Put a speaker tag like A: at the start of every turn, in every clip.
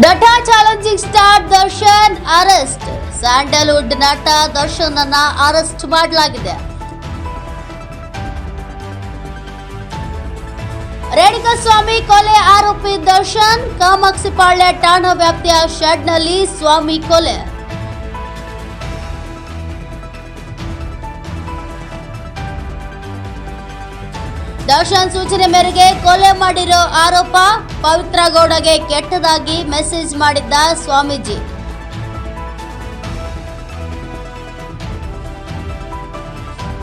A: ನಟ challenging star Darshan arrest. Sandalwood ನಟ ದರ್ಶನ್ ಅನ್ನ ಅರೆಸ್ಟ್ ಮಾಡಲಾಗಿದೆ. ರೇಣುಕಸ್ವಾಮಿ ಕೊಲೆ ಆರೋಪಿ ದರ್ಶನ್ ಕಾಮಾಕ್ಷಿಪಾಳ್ಯ ಠಾಣಾ ವ್ಯಾಪ್ತಿಯ ಶೆಡ್ನಲ್ಲಿ ಸ್ವಾಮಿ ಕೊಲೆ. ದರ್ಶನ್ ಸೂಚನೆ ಮೇರೆಗೆ ಕೊಲೆ ಮಾಡಿರೋ ಆರೋಪ ಪವಿತ್ರ ಗೌಡಗೆ ಕೆಟ್ಟದಾಗಿ ಮೆಸೇಜ್ ಮಾಡಿದ್ದ ಸ್ವಾಮೀಜಿ.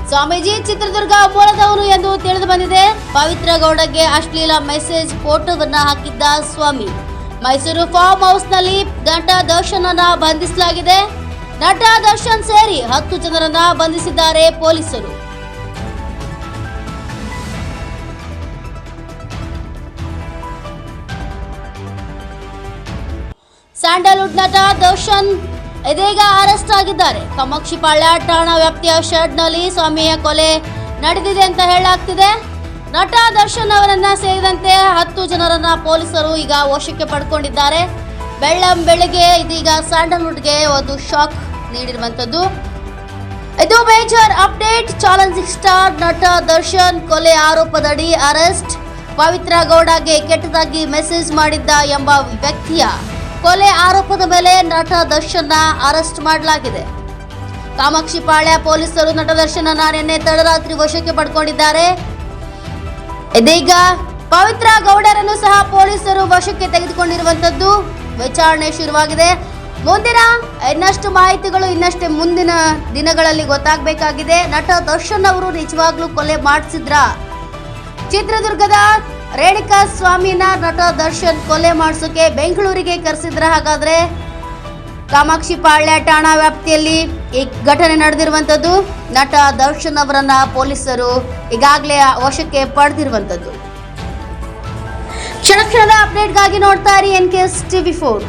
A: ಸ್ವಾಮೀಜಿ, ಚಿತ್ರದುರ್ಗ ಮೂಲದವರು ಎಂದು ತಿಳಿದು ಬಂದಿದೆ ಪವಿತ್ರ ಗೌಡಗೆ ಅಶ್ಲೀಲ ಮೆಸೇಜ್ ಫೋಟೋವನ್ನ ಹಾಕಿದ್ದ ಸ್ವಾಮಿ. ಮೈಸೂರು ಫಾರ್ಮ್ ಹೌಸ್ನಲ್ಲಿ ನಟ ದರ್ಶನನ್ನ ಬಂಧಿಸಲಾಗಿದೆ. ನಟ ದರ್ಶನ್ ಸೇರಿ ಹತ್ತು ಜನರನ್ನ ಬಂಧಿಸಿದ್ದಾರೆ ಪೊಲೀಸರು. ಸ್ಯಾಂಡಲ್ವುಡ್ ನಟ ದರ್ಶನ್ ಇದೀಗ ಅರೆಸ್ಟ್ ಆಗಿದ್ದಾರೆ. ಕಾಮಾಕ್ಷಿಪಾಳ್ಯ ಠಾಣಾ ವ್ಯಾಪ್ತಿಯ ಶೆಡ್ನಲ್ಲಿ ಸ್ವಾಮಿಯ ಕೊಲೆ ನಡೆದಿದೆ ಅಂತ ಹೇಳಲಾಗ್ತಿದೆ. ನಟ ದರ್ಶನ್ ಅವರನ್ನ ಸೇರಿದಂತೆ ಹತ್ತು ಜನರನ್ನ ಪೊಲೀಸರು ಈಗ ವಶಕ್ಕೆ ಪಡ್ಕೊಂಡಿದ್ದಾರೆ. ಬೆಳ್ಳಂ ಬೆಳಗ್ಗೆ ಇದೀಗ ಸ್ಯಾಂಡಲ್ವುಡ್ಗೆ ಒಂದು ಶಾಕ್ ನೀಡಿರುವಂಥದ್ದು. ಇದು ಮೇಜರ್ ಅಪ್ಡೇಟ್. ಚಾಲೆಂಜಿಂಗ್ ಸ್ಟಾರ್ ನಟ ದರ್ಶನ್ ಕೊಲೆ ಆರೋಪದಡಿ ಅರೆಸ್ಟ್. ಪವಿತ್ರ ಗೌಡಗೆ ಕೆಟ್ಟದಾಗಿ ಮೆಸೇಜ್ ಮಾಡಿದ್ದ ಎಂಬ ವ್ಯಕ್ತಿಯ ಕೊಲೆ ಆರೋಪದ ಮೇಲೆ ನಟ ದರ್ಶನ ಅರೆಸ್ಟ್ ಮಾಡಲಾಗಿದೆ. ಕಾಮಾಕ್ಷಿಪಾಳ್ಯ ಪೊಲೀಸರು ನಟ ದರ್ಶನ ನಿನ್ನೆ ತಡರಾತ್ರಿ ವಶಕ್ಕೆ ಪಡ್ಕೊಂಡಿದ್ದಾರೆ. ಇದೀಗ ಪವಿತ್ರ ಗೌಡರನ್ನು ಸಹ ಪೊಲೀಸರು ವಶಕ್ಕೆ ತೆಗೆದುಕೊಂಡಿರುವಂತದ್ದು ವಿಚಾರಣೆ ಶುರುವಾಗಿದೆ. ಮುಂದಿನ ಇನ್ನಷ್ಟು ಮಾಹಿತಿಗಳು ಇನ್ನಷ್ಟೇ ಮುಂದಿನ ದಿನಗಳಲ್ಲಿ ಗೊತ್ತಾಗಬೇಕಾಗಿದೆ. ನಟ ದರ್ಶನ್ ಅವರು ನಿಜವಾಗ್ಲೂ ಕೊಲೆ ಮಾಡಿಸಿದ್ರ? ಚಿತ್ರದುರ್ಗದ ರೇಣುಕಾ ಸ್ವಾಮಿನ ನಟ ದರ್ಶನ್ ಕೊಲೆ ಮಾಡಿಸೋಕೆ ಬೆಂಗಳೂರಿಗೆ ಕರೆಸಿದ್ರ ಹಾಗಾದ್ರೆ? ಕಾಮಾಕ್ಷಿ ಪಾಳ್ಯ ಠಾಣಾ ವ್ಯಾಪ್ತಿಯಲ್ಲಿ ಈ ಘಟನೆ ನಡೆದಿರುವಂಥದ್ದು. ನಟ ದರ್ಶನ್ ಅವರನ್ನ ಪೊಲೀಸರು ಈಗಾಗಲೇ ವಶಕ್ಕೆ ಪಡೆದಿರುವಂಥದ್ದು. ಕ್ಷಣ ಕ್ಷಣದ ಅಪ್ಡೇಟ್ಗಾಗಿ ನೋಡ್ತಾ ಇರಿ N K S TV four.